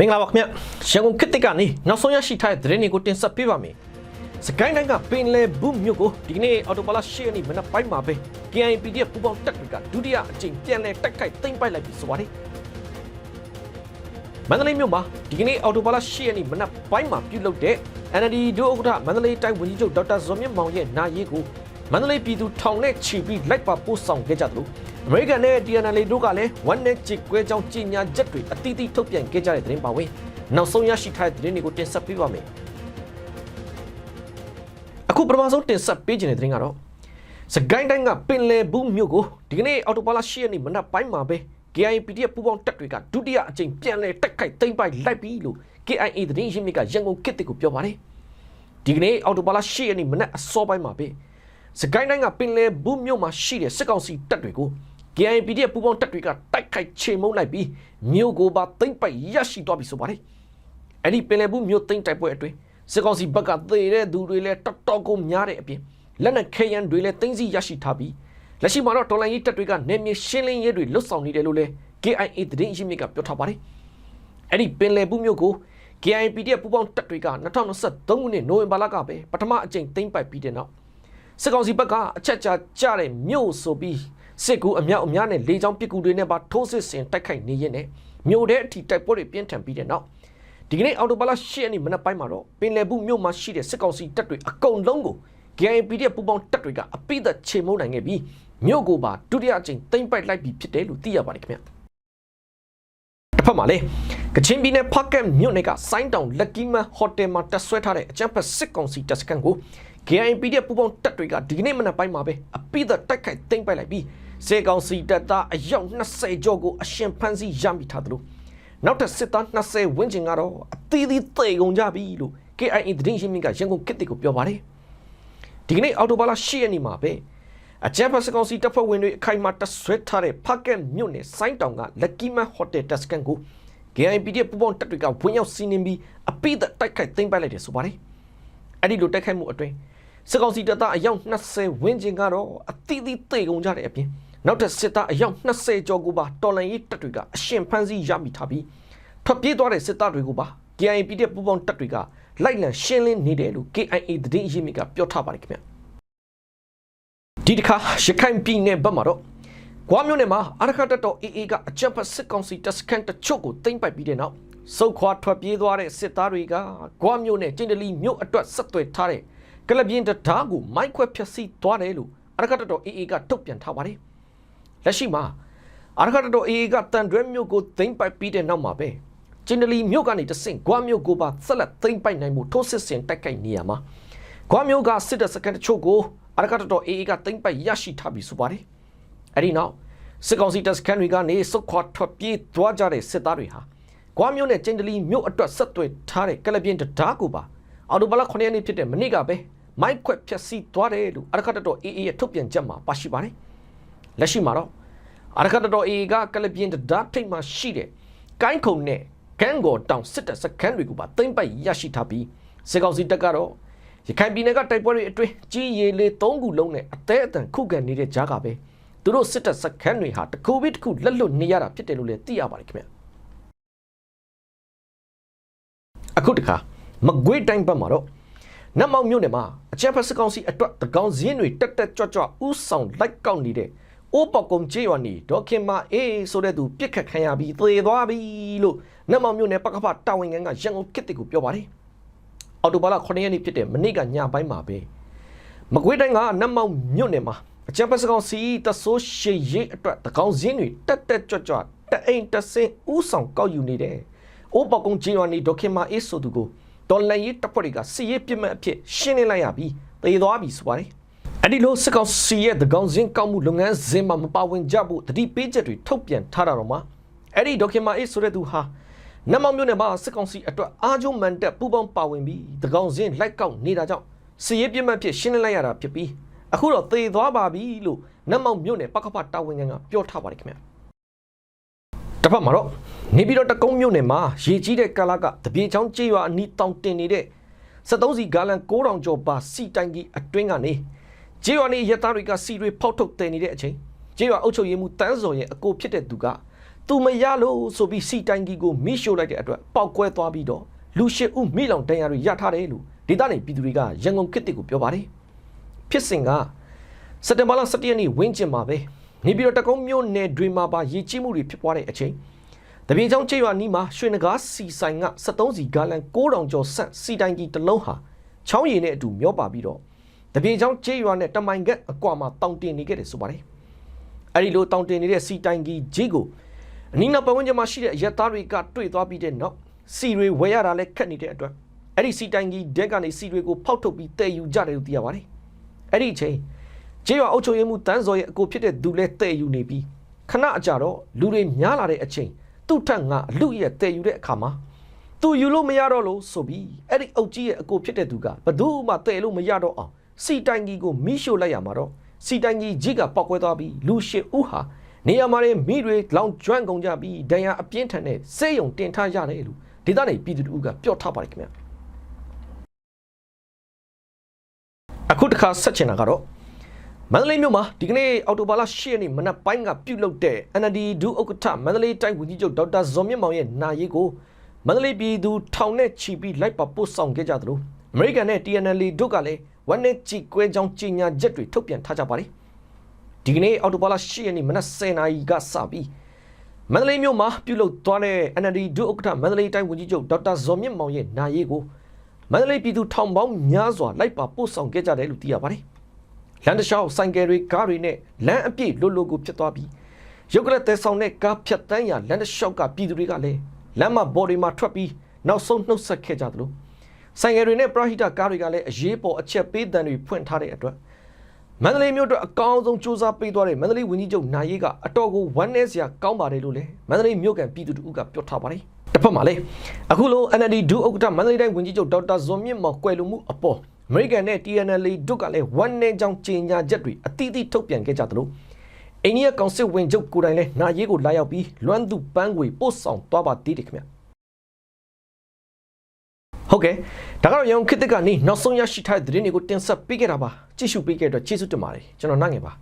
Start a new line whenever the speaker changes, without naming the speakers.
မင်္ဂလာပါခင်ဗျရန်ကုန်ခေတ်တစ်ကနေနောက်ဆုံးရရှိထားတဲ့သတင်းတွေကိုတင်ဆက်ပေးပါမယ်စကိုင်းတိုင်းကပင်လယ်ဘူးမြို့ကိုဒီကနေ့အော်တိုဘာလ10ရက်နေ့မနက်ပိုင်းမှာပဲ KIPD ပူပေါင်းတပ်တွေကဒုတိယအကြိမ်ပြန်လည်တိုက်ခိုက်သိမ်းပိုက်လိုက်ပြီဆိုပါတယ်မန္တလေးမြို့မှာဒီကနေ့အော်တိုဘာလ10ရက်နေ့မနက်ပိုင်းမှာပြုလုပ်တဲ့ NLD ဒုဥက္ကဋ္ဌမန္တလေးတိုင်းဝန်ကြီးချုပ်ဒေါက်တာဇော်မြင့်မောင်ရဲ့နာရေးကို မန္တလေးပြည်သူထောင်နဲ့ချီပြီးလိုက်ပါပို့ဆောင်ခဲ့ကြသလိုအမေရိကန်နဲ့ TNL တို့ကလည်းဝန်နဲ့ချစ်ကွဲကြောင်းကြီးညာချက်တွေအတိအသီးထုတ်ပြန်ခဲ့ကြတဲ့သတင်းပါဝင်နောက်ဆုံးရရှိထားတဲ့သတင်းတွေကိုတင်ဆက်ပေးပါမယ်အခုပထမဆုံးတင်ဆက်ပေးခြင်းတဲ့သတင်းကတော့စကိုင်းတိုင်းကပင်လယ်ဘူးမြို့ကိုဒီကနေ့အော်တိုဘာလ10ရက်နေ့မနက်ပိုင်းမှာပဲ KIPD ပူးပေါင်းတပ်တွေကဒုတိယအကြိမ်ပြန်လည်တိုက်ခိုက်သိမ်းပိုက်လိုက်ပြီလို့ KIA သတင်းရင်းမြစ်ကရန်ကုန်ခေတ်တစ်ကိုပြောပါတယ်ဒီကနေ့အော်တိုဘာလ10ရက်နေ့မနက်အစောပိုင်းမှာပဲ စကိုင်းတိုင်းကပင်လယ်ဘူးမြို့မှာရှိတဲ့စစ်ကောင်စီတပ်တွေကို KIPD ပူးပေါင်းတပ်တွေကတိုက်ခိုက်ချေမှုန်းလိုက်ပြီးမြို့ကိုပါသိမ်းပိုက်ရရှိသွားပြီဆိုပါတယ်အဲ့ဒီပင်လယ်ဘူးမြို့သိမ်းတိုက်ပွဲအတွင်းစစ်ကောင်စီဘက်ကသေတဲ့သူတွေလည်းတော်တော်ကိုများတဲ့အပြင်လက်နက်ခဲယမ်းတွေလည်းသိမ်းဆည်းရရှိထားပြီးလက်ရှိမှာတော့တော်လိုင်းရေးတပ်တွေကနေမြေရှင်းလင်းရေးတွေလွတ်ဆောင်နေတယ်လို့လည်း KIA သတင်းရင်းမြစ်ကပြောထားပါတယ်အဲ့ဒီပင်လယ်ဘူးမြို့ကို KIPD ပူးပေါင်းတပ်တွေက2023ခုနှစ်နိုဝင်ဘာလကပဲပထမအကြိမ်သိမ်းပိုက်ပြီးတဲ့နောက် စစ်ကောင်စီဘက်ကအချက်ချာကြတဲ့မြို့ဆိုပြီးစစ်ကူအမြောက်အများနဲ့လေကြောင်းပစ်ကူတွေနဲ့ပါထိုးစစ်ဆင်တိုက်ခိုက်နေရင်နဲ့မြို့ထဲအထိတိုက်ပွဲတွေပြင်းထန်ပြီးတဲ့နောက်ဒီကနေ့အော်တိုဘာလ10ရက်နေ့မနက်ပိုင်းမှာတော့ပင်လယ်ဘူးမြို့မှာရှိတဲ့စစ်ကောင်စီတပ်တွေအကုန်လုံးကို KIPD ပူးပေါင်းတပ်တွေကအပိသက်ချေမှုန်းနိုင်ခဲ့ပြီးမြို့ကိုပါဒုတိယအကြိမ်သိမ်းပိုက်လိုက်ပြီဖြစ်တယ်လို့သိရပါတယ်ခင်ဗျတစ်ဖက်မှာလေကချင်ပြည်နယ်ဖကက်မြို့နယ်ကဆိုင်းတောင်လက်ကီမန်ဟိုတယ်မှာတက်ဆွဲထားတဲ့အကြမ်းဖက်စစ်ကောင်စီတပ်စခန်းကို KIPD ပူးပေါင်းတပ်တွေကဒီကနေ့မနက်ပိုင်းမှာပဲအပိသက်တိုက်ခိုက်သိမ်းပိုက်လိုက်ပြီးစေကောင်စီတပ်သားအယောက်20ကျော်ကိုအရှင်ဖမ်းဆီးရမိထားသလိုနောက်ထပ်စစ်သား20ဝန်းကျင်ကတော့အသီးသီးသေကုန်ကြပြီလို့ KIA သတင်းရင်းမြစ်ကရန်ကုန်ခေတ်တစ်ကိုပြောပါတယ်ဒီကနေ့အော်တိုဘာလ10ရက်နေ့မှာပဲအကြမ်းဖက်စစ်ကောင်စီတပ်ဖွဲ့ဝင်တွေအခိုင်အမာတပ်ဆွဲထားတဲ့ဖကက်မြို့နယ်ဆိုင်းတောင်ကလက်ကီမန်ဟိုတယ်တက်စကန်ကို KIPD ပူပေါင်းတပ်တွေကဝင်ရောက်စီးနင်းပြီးအပိသက်တိုက်ခိုက်သိမ်းပိုက်လိုက်တယ်ဆိုပါတယ် အဲ့ဒီလိုတိုက်ခိုက်မှုအတွင်းစစ်ကောင်စီတပ်သားအယောက်20ဝန်းကျင်ကတော့အသီးသီးသေကုန်ကြတဲ့အပြင်နောက်ထပ်စစ်သားအယောက်20ကျော်ကိုပါတော်လန်ရေးတပ်တွေကအရှင်ဖမ်းဆီးရမိထားပြီးထွက်ပြေးသွားတဲ့စစ်သားတွေကိုပါ KIPD ပူပေါင်းတပ်တွေကလိုက်လံရှင်းလင်းနေတယ်လို့ KIA သတင်းအရင်းမြစ်ကပြောထားပါတယ်ခင်ဗျဒီတစ်ခါရခိုင်ပြည်နယ်ဘက်မှာတော့ကွာမြို့နယ်မှာအရခတ်တော် AA ကအကြမ်းဖက်စစ်ကောင်စီတပ်စခန်းတချို့ကိုသိမ်းပိုက်ပြီးတဲ့နောက် စုခွာထွက်ပြေးသွားတဲ့စစ်သားတွေကကွာမြို့နယ်ကျင်းတလီမြို့အတွက်ဆက်သွယ်ထားတဲ့ကလပြင်းတဓားကိုမိုက်ခွဲဖျက်ဆီးသွားတယ်လို့အရခတ်တော် AA ကထုတ်ပြန်ထားပါတယ်လက်ရှိမှာအရခတ်တော် AA ကတန်တွဲမြို့ကိုသိမ်းပိုက်ပြီးတဲ့နောက်မှာပဲကျင်းတလီမြို့ကနေတဆင့်ကွာမြို့ကိုပါဆက်လက်သိမ်းပိုက်နိုင်မှုထိုးစစ်ဆင်တိုက်ခိုက်နေရမှာကွာမြို့ကစစ်တပ်စခန်းတချို့ကိုအရခတ်တော် AA ကသိမ်းပိုက်ရရှိထားပြီဆိုပါတယ်အဲ့ဒီနောက်စစ်ကောင်စီတပ်စခန်းတွေကနေစုခွာထွက်ပြေးသွားကြတဲ့စစ်သားတွေဟာ ကွာမြို့နဲ့ကျင်းတလီမြို့အတွက်ဆက်သွယ်ထားတဲ့ကလပြင်းတဓားကိုပါအော်တိုဘလာ9ရက်နေ့ဖြစ်တဲ့မနေ့ကပဲမိုက်ခွက်ဖြက်စီးသွားတယ်လို့အရခတ်တော် AA ရဲ့ထုတ်ပြန်ချက်မှာပါရှိပါတယ်လက်ရှိမှာတော့အရခတ်တော် AA ကကလပြင်းတဓားထိပ်မှာရှိတဲ့ကိုင်းခုံနဲ့ကန်းကော်တောင်စစ်တပ်စခန်းတွေကိုပါသိမ်းပိုက်ရရှိထားပြီးစစ်ကောင်စီတပ်ကတော့ရခိုင်ပြည်နယ်ကတိုက်ပွဲတွေအတွင်းကြီးရီလေး၃ခုလုံးနဲ့အသေးအတန်ခုခံနေတဲ့ကြားကပဲသူတို့စစ်တပ်စခန်းတွေဟာတစ်ခုပြီးတစ်ခုလက်လွတ်နေရတာဖြစ်တယ်လို့လည်းသိရပါတယ်ခင်ဗျ အခုတခါမကွေးတိုင်းဘက်မှာတော့နတ်မောင်မြို့နယ်မှာအကြမ်းဖက်စစ်ကောင်စီအတွက်တကောင်စင်းတွေတက်တက်ကြွကြွဥဆောင်လိုက်ကောက်နေတဲ့အိုးပေါကုံကျေးရွာနေဒေါခင်မာအေးဆိုတဲ့သူပြစ်ခတ်ခံရပြီးသေသွားပြီလို့နတ်မောင်မြို့နယ်ပကဖတာဝန်ခံကရန်ကုန်ခေတ်ကိုပြောပါတယ်အော်တိုဘာလ9ရက်နေ့ဖြစ်တဲ့မနေ့ကညပိုင်းမှာပဲမကွေးတိုင်းကနတ်မောင်မြို့နယ်မှာအကြံပတ်စကောင်စီတဆိုးရှေရိတ်အတွက်တကောင်စင်းတွေတက်တက်ကြွကြွတအိမ်တဆင်းဥဆောင်ကောက်ယူနေတယ်။ အိုးပေါကုံချင်းရွာနေဒေါခင်မာအေးဆိုသူကိုတော်လန်ရေးတပ်ဖွဲ့တွေကစီရေးပြစ်မှတ်အဖြစ်ရှင်းလင်းလိုက်ရပြီးတေသွားပြီဆိုပါတယ်။အဲ့ဒီလိုစစ်ကောင်စီရဲ့တကောင်စင်းကောက်မှုလုပ်ငန်းစဉ်မှာမပါဝင်ကြဖို့တတိပေးချက်တွေထုတ်ပြန်ထားတာတော့မှအဲ့ဒီဒေါခင်မာအေးဆိုတဲ့သူဟာနတ်မောင်မြို့နယ်မှာစစ်ကောင်စီအတွက်အားကျုံမန်တက်ပူပေါင်းပါဝင်ပြီးတကောင်စင်းလိုက်ကောက်နေတာကြောင့်စီရေးပြစ်မှတ်ဖြစ်ရှင်းလင်းလိုက်ရတာဖြစ်ပြီးအခုတော့သေသွားပါပြီလို့နတ်မောင်မြို့နယ်ပကဖတာဝန်ခံကပြောထားပါတယ်ခင်ဗျ တစ်ဖက်မှာတော့နေပြည်တော်တကုံးမြို့နယ်မှာရေကြီးတဲ့ကာလကတပြေချောင်းကြေးရွာအနီးတောင်တင်နေတဲ့73စီဂါလန်9000ကျော်ပါစီတိုင်ကြီးအတွင်းကနေကြေးရွာနေရသားတွေကစီတွေဖောက်ထုတ်တင်နေတဲ့အချိန်ကြေးရွာအုပ်ချုပ်ရေးမှူးတန်းစော်ရဲ့အကိုဖြစ်တဲ့သူကသူမရလို့ဆိုပြီးစီတိုင်ကြီးကိုမိရှို့လိုက်တဲ့အတွက်ပောက်ကွဲသွားပြီးတော့လူရှစ်ဦးမိလောင်တန်ရာတွေရထားတယ်လို့ဒေသနေပြည်သူတွေကရန်ကုန်ခေတ်တစ်ကိုပြောပါတယ်ဖြစ်စဉ်ကစက်တင်ဘာလ17ရက်နေ့ဝင်းကျင်မှာပဲ နေပြည်တော်တကုံးမြို့နယ်တွေမှာပါရေကြီးမှုတွေဖြစ်ပွားတဲ့အချိန်တပြေချောင်းချေရွာနီးမှာရွှေနဂါးစီဆိုင်က73စီဂါလန်9000ကျော်ဆက်စီတိုင်ကြီးတစ်လုံးဟာချောင်းရည်နဲ့အတူမျောပါပြီးတော့တပြေချောင်းချေရွာနဲ့တမိုင်ကက်အကွာမှာတောင်တင်နေခဲ့တယ်ဆိုပါတယ်အဲ့ဒီလိုတောင်တင်နေတဲ့စီတိုင်ကြီးကြီးကိုအနီးနောက်ပတ်ဝန်းကျင်မှာရှိတဲ့အရက်သားတွေကတွေ့သွားပြီးတဲ့နောက်စီတွေဝယ်ရတာလည်းခက်နေတဲ့အတွက်အဲ့ဒီစီတိုင်ကြီးဒက်ကနေစီတွေကိုဖောက်ထုတ်ပြီးတည်ယူကြတယ်လို့သိရပါတယ်အဲ့ဒီအချိန် ကျေးရွာအုပ်ချုပ်ရေးမှူးတန်းစော်ရဲ့အကိုဖြစ်တဲ့သူလဲတဲ့ယူနေပြီးခဏအကြာတော့လူတွေများလာတဲ့အချိန်သူ့ထက်ငါအလူရဲ့တဲ့ယူတဲ့အခါမှာသူယူလို့မရတော့လို့ဆိုပြီးအဲ့ဒီအုပ်ကြီးရဲ့အကိုဖြစ်တဲ့သူကဘယ်သူမှတဲ့လို့မရတော့အောင်စီတိုင်ကြီးကိုမိရှို့လိုက်ရမှာတော့စီတိုင်ကြီးကြီးကပောက်ကွဲသွားပြီးလူရှစ်ဦးဟာနေရာမှာနေမိတွေလောင်ကျွမ်းကုန်ကြပြီးဒဏ်ရာအပြင်းထန်တဲ့စေယုံတင်ထားရတယ်လို့ဒေသနေပြည်သူတို့ကပြောထားပါတယ်ခင်ဗျအခုတစ်ခါဆက်ချင်တာကတော့ မန္တလေးမြို့မှာဒီကနေ့အော်တိုဘာလ10ရက်နေ့မနက်ပိုင်းကပြုလုပ်တဲ့ NLD ဒုဥက္ကဋ္ဌမန္တလေးတိုင်းဝန်ကြီးချုပ်ဒေါက်တာဇော်မြင့်မောင်ရဲ့နာရေးကိုမန္တလေးပြည်သူထောင်နဲ့ချီပြီးလိုက်ပါပို့ဆောင်ခဲ့ကြသလိုအမေရိကန်နဲ့ TNL တို့ကလည်းဝန်နဲ့ချီကွဲကြောင်းကြီးညာချက်တွေထုတ်ပြန်ထားကြပါတယ်ဒီကနေ့အော်တိုဘာလ10ရက်နေ့မနက်10:00နာရီကစပြီးမန္တလေးမြို့မှာပြုလုပ်သွားတဲ့ NLD ဒုဥက္ကဋ္ဌမန္တလေးတိုင်းဝန်ကြီးချုပ်ဒေါက်တာဇော်မြင့်မောင်ရဲ့နာရေးကိုမန္တလေးပြည်သူထောင်ပေါင်းများစွာလိုက်ပါပို့ဆောင်ခဲ့ကြတယ်လို့သိရပါတယ် လမ်းတစ်လျှောက်ဆိုင်ကယ်တွေကားတွေနဲ့လမ်းအပြည့်လွတ်လွတ်ကိုဖြစ်သွားပြီးရုပ်ကလက်တဲဆောင်တဲ့ကားဖြတ်တန်းရာလမ်းတစ်လျှောက်ကပြည်သူတွေကလည်းလမ်းမဘော်တွေမှာထွက်ပြီးနောက်ဆုံးနှုတ်ဆက်ခဲ့ကြသလိုဆိုင်ကယ်တွေနဲ့ပရဟိတကားတွေကလည်းအရေးပေါ်အချက်ပေးတန်တွေဖွင့်ထားတဲ့အတွက်မန္တလေးမြို့အတွက်အကောင်းဆုံးစူးစမ်းပေးသွားတဲ့မန္တလေးဝန်ကြီးချုပ်နိုင်ရေးကအတော်ကိုဝမ်းနည်းစရာကောင်းပါတယ်လို့လည်းမန္တလေးမြို့ကန်ပြည်သူတို့ကပြောထားပါတယ်တစ်ဖက်မှာလည်းအခုလို NLD ဒုဥက္ကဋ္ဌမန္တလေးတိုင်းဝန်ကြီးချုပ်ဒေါက်တာဇော်မြင့်မောင်ကွယ်လွန်မှုအပေါ် အမေရိကန်နဲ့ TNL တို့ကလည်းဝန်내ကြောင်းကြေညာချက်တွေအသီးသီးထုတ်ပြန်ခဲ့ကြသလိုအိန္ဒိယကောင်စစ်ဝင်ချုပ်ကိုယ်တိုင်လည်းနာရေးကိုလာရောက်ပြီးလွမ်းသူပန်းခွေပို့ဆောင်သွားပါသေးတယ်ခင်ဗျဟုတ်ကဲ့ဒါကတော့ရန်ကုန်ခေတ်သစ်ကနေနောက်ဆုံးရရှိထားတဲ့သတင်းတွေကိုတင်ဆက်ပေးခဲ့တာပါကြည့်ရှုပေးခဲ့တဲ့အတွက်ကျေးဇူးတင်ပါတယ်ကျွန်တော်နိုင်ငယ်ပါ